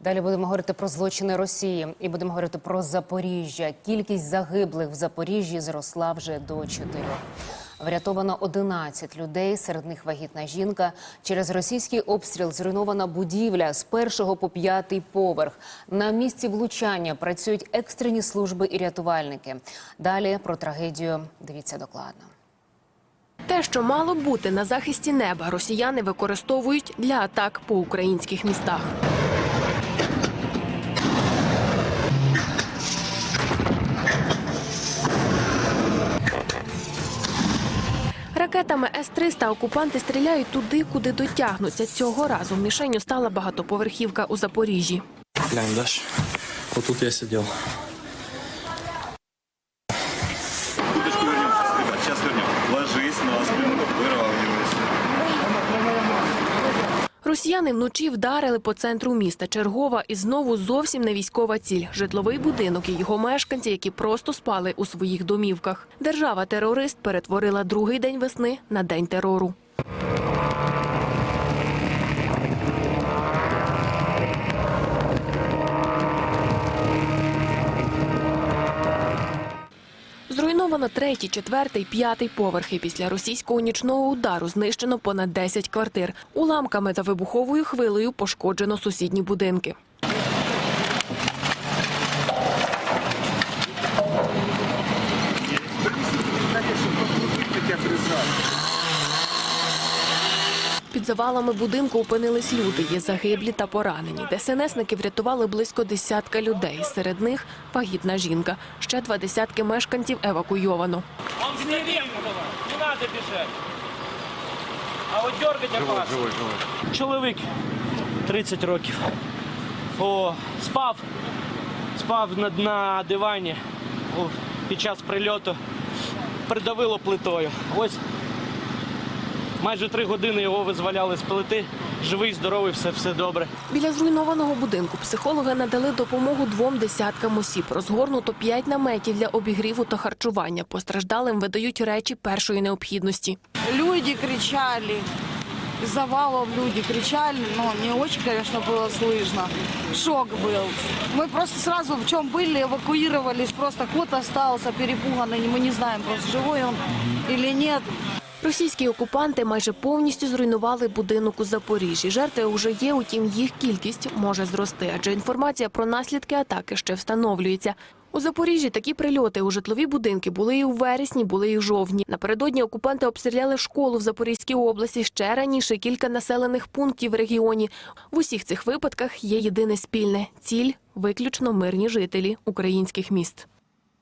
Далі будемо говорити про злочини Росії і будемо говорити про Запоріжжя. Кількість загиблих в Запоріжжі зросла вже до чотирьох. Врятовано 11 людей, серед них вагітна жінка. Через російський обстріл зруйнована будівля з першого по п'ятий поверх. На місці влучання працюють екстрені служби і рятувальники. Далі про трагедію дивіться докладно. Те, що мало бути на захисті неба, росіяни використовують для атак по українських містах. Ракетами С-300 окупанти стріляють туди, куди дотягнуться. Цього разу мішенню стала багатоповерхівка у Запоріжжі. Глянь, Даш, отут я сидел. Росіяни вночі вдарили по центру міста. Чергова і знову зовсім не військова ціль. Житловий будинок і його мешканці, які просто спали у своїх домівках. Держава-терорист перетворила другий день весни на день терору. Зруйновано третій, четвертий, п'ятий поверхи. Після російського нічного удару знищено понад 10 квартир. Уламками та вибуховою хвилею пошкоджено сусідні будинки. Під завалами будинку опинились люди. Є загиблі та поранені. ДСНСники врятували близько десятка людей. Серед них вагітна жінка. Ще два десятки мешканців евакуйовано. Он не надо бежать. А от дергать опасно. Чоловік 30 років. О, спав. Спав на, на дивані О, під час прильоту. Придавило плитою. Ось майже три години його визволяли з плити. Живий, здоровий, все, все добре. Біля зруйнованого будинку психологи надали допомогу двом десяткам осіб. Розгорнуто п'ять наметів для обігріву та харчування. Постраждалим видають речі першої необхідності. Люди кричали, из завалов люди кричали, но не очень, конечно, было слышно. Шок был. Мы просто сразу в чем были, эвакуировались, просто кот остался перепуганный, мы не знаем, просто живой он или нет. Російські окупанти майже повністю зруйнували будинок у Запоріжжі. Жертви вже є, утім їх кількість може зрости, адже інформація про наслідки атаки ще встановлюється. У Запоріжжі такі прильоти у житлові будинки були і у вересні, були і в жовтні. Напередодні окупанти обстріляли школу в Запорізькій області. Ще раніше кілька населених пунктів в регіоні. В усіх цих випадках є єдине спільне ціль виключно мирні жителі українських міст.